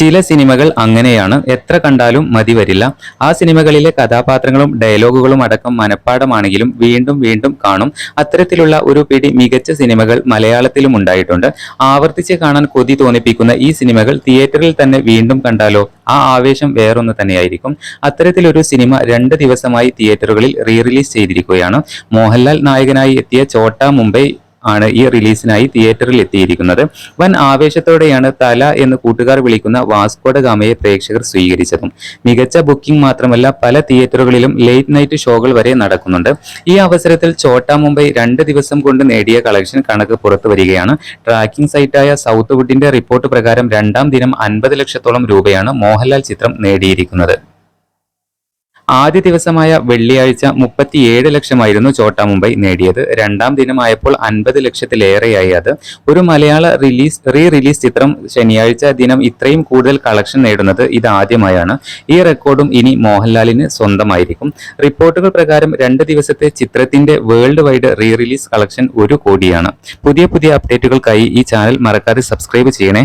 ചില സിനിമകൾ അങ്ങനെയാണ്. എത്ര കണ്ടാലും മതി വരില്ല. ആ സിനിമകളിലെ കഥാപാത്രങ്ങളും ഡയലോഗുകളും അടക്കം മനഃപ്പാടമാണെങ്കിലും വീണ്ടും വീണ്ടും കാണും. അത്തരത്തിലുള്ള ഒരു പിടി മികച്ച സിനിമകൾ മലയാളത്തിലും ഉണ്ടായിട്ടുണ്ട്. ആവർത്തിച്ച് കാണാൻ കൊതി തോന്നിപ്പിക്കുന്ന ഈ സിനിമകൾ തിയേറ്ററിൽ തന്നെ വീണ്ടും കണ്ടാലോ? ആ ആവേശം വേറൊന്ന് തന്നെയായിരിക്കും. അത്തരത്തിലൊരു സിനിമ രണ്ട് ദിവസമായി തിയേറ്ററുകളിൽ റീ റിലീസ് ചെയ്തിരിക്കുകയാണ്. മോഹൻലാൽ നായകനായി എത്തിയ ചോട്ട മുംബൈ ആണ് ഈ റിലീസിനായി തിയേറ്ററിൽ എത്തിയിരിക്കുന്നത്. വൻ ആവേശത്തോടെയാണ് തല എന്ന് കൂട്ടുകാർ വിളിക്കുന്ന വാസ്കോഡ ഗാമയെ പ്രേക്ഷകർ സ്വീകരിച്ചതും. മികച്ച ബുക്കിംഗ് മാത്രമല്ല പല തിയേറ്ററുകളിലും ലേറ്റ് നൈറ്റ് ഷോകൾ വരെ നടക്കുന്നുണ്ട്. ഈ അവസരത്തിൽ ചോട്ടാ മുംബൈ രണ്ട് ദിവസം കൊണ്ട് നേടിയ കളക്ഷൻ കണക്ക് പുറത്തു വരികയാണ്. ട്രാക്കിംഗ് സൈറ്റായ സൗത്ത് വുഡിന്റെ റിപ്പോർട്ട് പ്രകാരം രണ്ടാം ദിനം അൻപത് ലക്ഷത്തോളം രൂപയാണ് മോഹൻലാൽ ചിത്രം നേടിയിരിക്കുന്നത്. ആദ്യ ദിവസമായ വെള്ളിയാഴ്ച മുപ്പത്തിയേഴ് ലക്ഷമായിരുന്നു ചോട്ടാ മുംബൈ നേടിയത്. രണ്ടാം ദിനമായപ്പോൾ അൻപത് ലക്ഷത്തിലേറെയായി അത്. ഒരു മലയാള റിലീസ് റീ റിലീസ് ചിത്രം ശനിയാഴ്ച ദിനം ഇത്രയും കൂടുതൽ കളക്ഷൻ നേടുന്നത് ഇത് ആദ്യമായാണ് ഈ റെക്കോർഡും ഇനി മോഹൻലാലിന് സ്വന്തമായിരിക്കും. റിപ്പോർട്ടുകൾ പ്രകാരം രണ്ട് ദിവസത്തെ ചിത്രത്തിന്റെ world wide re release collection ഒരു കോടിയാണ്. പുതിയ പുതിയ അപ്ഡേറ്റുകൾക്കായി ഈ ചാനൽ മറക്കാതെ സബ്സ്ക്രൈബ് ചെയ്യണേ.